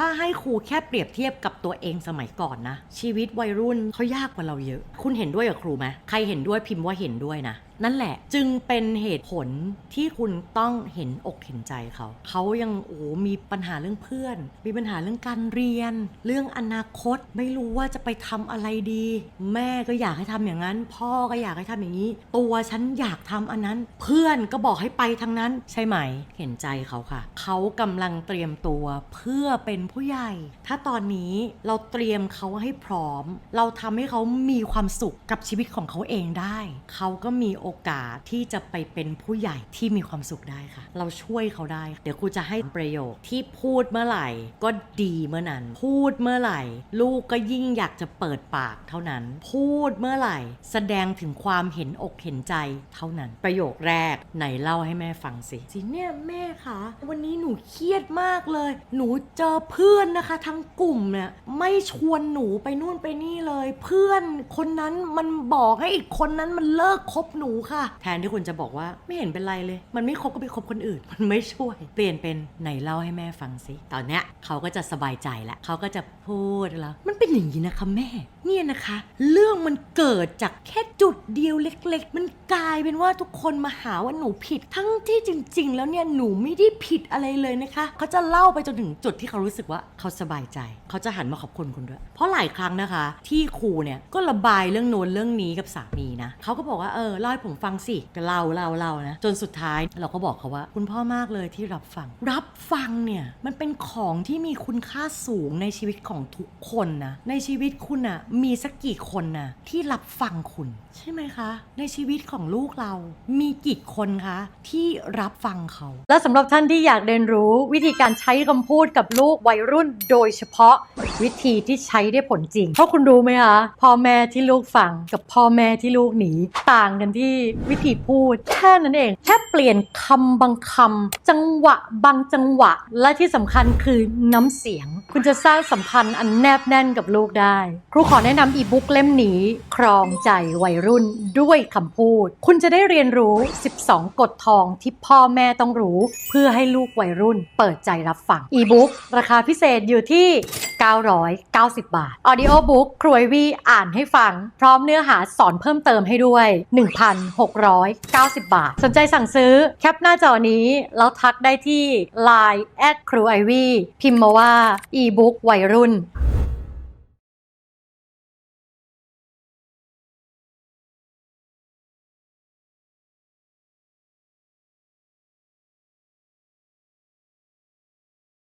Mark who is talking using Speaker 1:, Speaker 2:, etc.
Speaker 1: ถ้าให้ครูแค่เปรียบเทียบกับตัวเองสมัยก่อนนะ ชีวิตวัยรุ่นเขายากกว่าเราเยอะ คุณเห็นด้วยกับครูไหมใครเห็นด้วยพิมพ์ว่าเห็นด้วยนะ นั่นแหละจึงเป็นเหตุผลที่คุณต้องเห็นอกเห็นใจเขา เขายังโอ้มีปัญหาเรื่องเพื่อน มีปัญหาเรื่องการเรียน เรื่องอนาคต ไม่รู้ว่าจะไปทำอะไรดี แม่ก็อยากให้ทำอย่างนั้น พ่อก็อยากให้ทำอย่างนี้ ตัวฉันอยากทำอันนั้น เพื่อนก็บอกให้ไปทางนั้น ใช่ไหม เห็นใจเขาค่ะ เขากำลังเตรียมตัวเพื่อเป็นผู้ใหญ่ ถ้าตอนนี้เราเตรียมเขาให้พร้อม เราทำให้เขามีความสุขกับชีวิตของเขาเองได้ เขาก็มีโอกาสที่จะไปเป็นผู้ใหญ่ที่มีความสุขได้ค่ะ เราช่วยเขาได้ เดี๋ยวครูจะให้ประโยคที่พูดเมื่อไหร่ ก็ดีเมื่อนั้น พูดเมื่อไหร่ ลูกก็ยิ่งอยากจะเปิดปากเท่านั้น พูดเมื่อไหร่ แสดงถึงความเห็นอกเห็นใจเท่านั้น ประโยคแรกไหนเล่าให้แม่ฟังสิสิเนี่ยแม่คะวันนี้หนูเครียดมากเลย หนูเจอเพื่อนนะคะทั้งกลุ่มเนี่ยไม่ชวนหนูไปนู่นไปนี่เลย เพื่อนคนนั้นมันบอกให้อีกคนนั้นมันเลิกคบหนูค่ะ แทนที่คุณจะบอกว่าไม่เห็นเป็นไรเลย มันไม่คบก็ไปคบคนอื่น มันไม่ช่วย เปลี่ยนเป็นไหนเล่าให้แม่ฟังสิตอนเนี้ยเขาก็จะสบายใจแล้วเขาก็จะพูดแล้วมันเป็นอย่างนี้นะคะแม่ เนี่ยนะคะ เรื่องมันเกิดจากแค่จุดเดียวเล็ก ๆ มันกลายเป็นว่าทุกคนมาหาว่าหนูผิดทั้งที่จริง ๆ แล้วเนี่ยหนูไม่ได้ผิดอะไรเลยนะคะเขาจะเล่าไปจนถึงจุดที่เขารู้สึกว่าเขาสบายใจ เขาจะหันมาขอบคุณคุณด้วย เพราะหลายครั้งนะคะ ที่ครูเนี่ยก็ระบายเรื่องโน้นเรื่องนี้กับสามีนะเขาก็บอกว่าเออเล่าให้ผมฟังสิเล่าเล่าเล่านะจนสุดท้ายเราก็บอกเขาว่า คุณพ่อมากเลยที่รับฟัง รับฟังเนี่ยมันเป็นของที่มีคุณค่าสูงในชีวิตของทุกคนนะในชีวิตคุณอะมีสักกี่คนนะที่รับฟังคุณ ใช่ไหมคะ ในชีวิตของลูกเรา มีกี่คนคะที่รับฟังเขา
Speaker 2: และสำหรับท่านที่อยากเรียนรู้วิธีการใช้คำพูดกับลูกวัยรุ่นโดยเฉพาะวิธีที่ใช้ได้ผลจริง เพราะคุณรู้ไหมคะพ่อแม่ที่ลูกฟังกับพ่อแม่ที่ลูกหนีต่างกันที่วิธีพูดแค่นั้นเองแค่เปลี่ยนคำบางคำจังหวะบางจังหวะ และที่สำคัญคือน้ำเสียง คุณจะสร้างสัมพันธ์อันแนบแน่นกับลูกได้ ครูขอแนะนำอีบุ๊กเล่มนี้ครองใจวัยรุ่นด้วยคำพูด คุณจะได้เรียนรู้ 12 กฎทองที่พ่อแม่ต้องรู้ เพื่อให้ลูกวัยรุ่นเปิดใจรับฟังอีบุ๊กราคาพิเศษอยู่ที่ 990 บาท ออดิโอบุ๊กครวยวีอ่านให้ฟัง พร้อมเนื้อหาสอนเพิ่มเติมให้ด้วย 1,690 บาท สนใจสั่งซื้อแคปหน้าจอนี้ แล้วทักได้ที่ Line แอดครูไอวีพิมพ์มาว่าอีบุ๊กวัยรุ่น